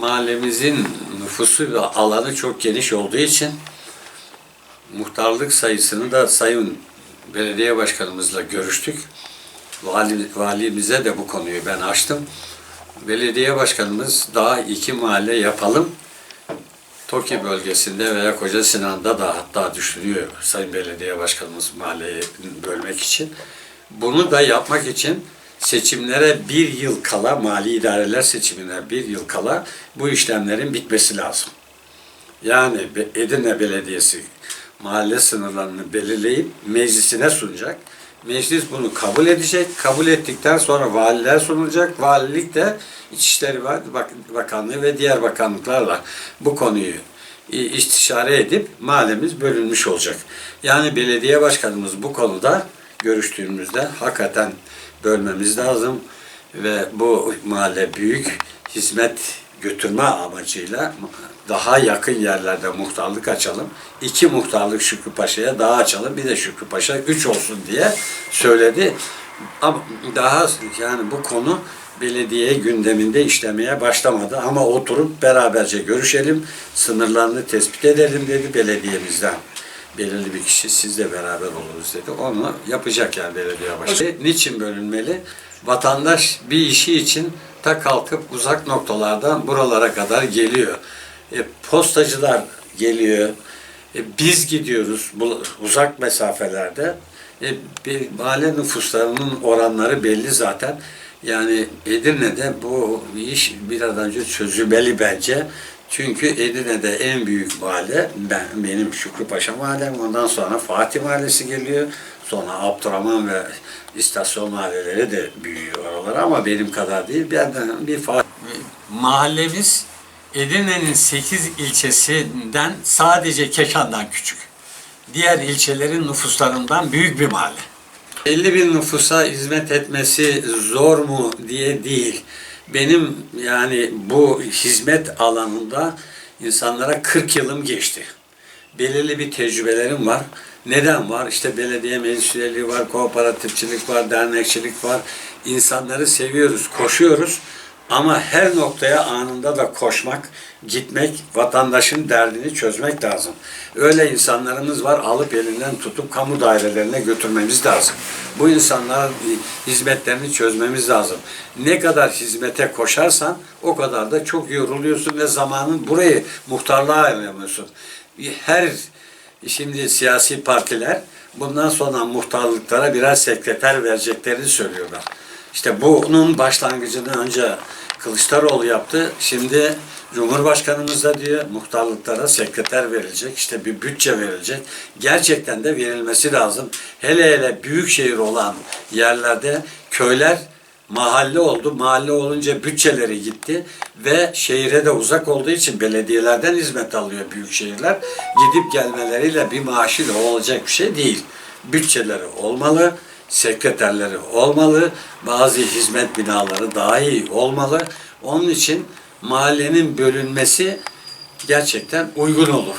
mahallemizin nüfusu ve alanı çok geniş olduğu için muhtarlık sayısını da sayın belediye başkanımızla görüştük. Vali, valimize de bu konuyu ben açtım. Belediye başkanımız daha iki mahalle yapalım. TOKİ bölgesinde veya Koca Sinan'da da hatta düşünüyor Sayın Belediye Başkanımız mahalleyi bölmek için. Bunu da yapmak için seçimlere bir yıl kala, mali idareler seçimine bir yıl kala bu işlemlerin bitmesi lazım. Yani Edirne Belediyesi mahalle sınırlarını belirleyip meclisine sunacak. Meclis bunu kabul edecek. Kabul ettikten sonra valiler sunulacak. Valilik de İçişleri Bak- Bak- Bakanlığı ve diğer bakanlıklarla bu konuyu istişare edip mahallemiz bölünmüş olacak. Yani belediye başkanımız bu konuda görüştüğümüzde hakikaten bölmemiz lazım ve bu mahalle büyük hizmet götürme amacıyla daha yakın yerlerde muhtarlık açalım. İki muhtarlık Şükrü Paşa'ya daha açalım. Bir de Şükrü Paşa üç olsun diye söyledi. Ama daha yani bu konu belediye gündeminde işlemeye başlamadı. Ama oturup beraberce görüşelim, sınırlarını tespit edelim dedi belediyemizden. Belirli bir kişi sizle beraber oluruz dedi. Onu yapacak yani belediye başkanı. Niçin bölünmeli? Vatandaş bir işi için ta kalkıp uzak noktalardan buralara kadar geliyor. E, postacılar geliyor. E, biz gidiyoruz bu uzak mesafelerde. E, bir mahalle nüfuslarının oranları belli zaten. Yani Edirne'de bu iş bir an önce çözülmeli bence. Çünkü Edirne'de en büyük mahalle ben, benim Şükrü Paşa mahallem. Ondan sonra Fatih Mahallesi geliyor. Sonra Abdurrahman ve istasyon mahalleleri de büyüyor oralar ama benim kadar değil. Benden bir Fatih. Mahallemiz Edirne'nin 8 ilçesinden sadece Keşan'dan küçük. Diğer ilçelerin nüfuslarından büyük bir mahalle. 50 bin nüfusa hizmet etmesi zor mu diye değil. Benim yani bu hizmet alanında insanlara 40 yılım geçti. Belirli bir tecrübelerim var. Neden var? İşte belediye meclis var, kooperatifçilik var, dernekçilik var. İnsanları seviyoruz, koşuyoruz. Ama her noktaya anında da koşmak, gitmek, vatandaşın derdini çözmek lazım. Öyle insanlarımız var, alıp elinden tutup kamu dairelerine götürmemiz lazım. Bu insanların hizmetlerini çözmemiz lazım. Ne kadar hizmete koşarsan o kadar da çok yoruluyorsun ve zamanın burayı muhtarlığa ayırmıyorsun. Her şimdi siyasi partiler bundan sonra muhtarlıklara birer sekreter vereceklerini söylüyorlar. İşte bunun başlangıcını önce Kılıçdaroğlu yaptı. Şimdi Cumhurbaşkanımız da diyor muhtarlıklara sekreter verilecek, işte bir bütçe verilecek. Gerçekten de verilmesi lazım. Hele hele büyük şehir olan yerlerde köyler mahalle oldu. Mahalle olunca bütçeleri gitti ve şehire de uzak olduğu için belediyelerden hizmet alıyor büyük şehirler. Gidip gelmeleriyle bir maaşıyla olacak bir şey değil. Bütçeleri olmalı, sekreterleri olmalı, bazı hizmet binaları daha iyi olmalı. Onun için mahallenin bölünmesi gerçekten uygun olur.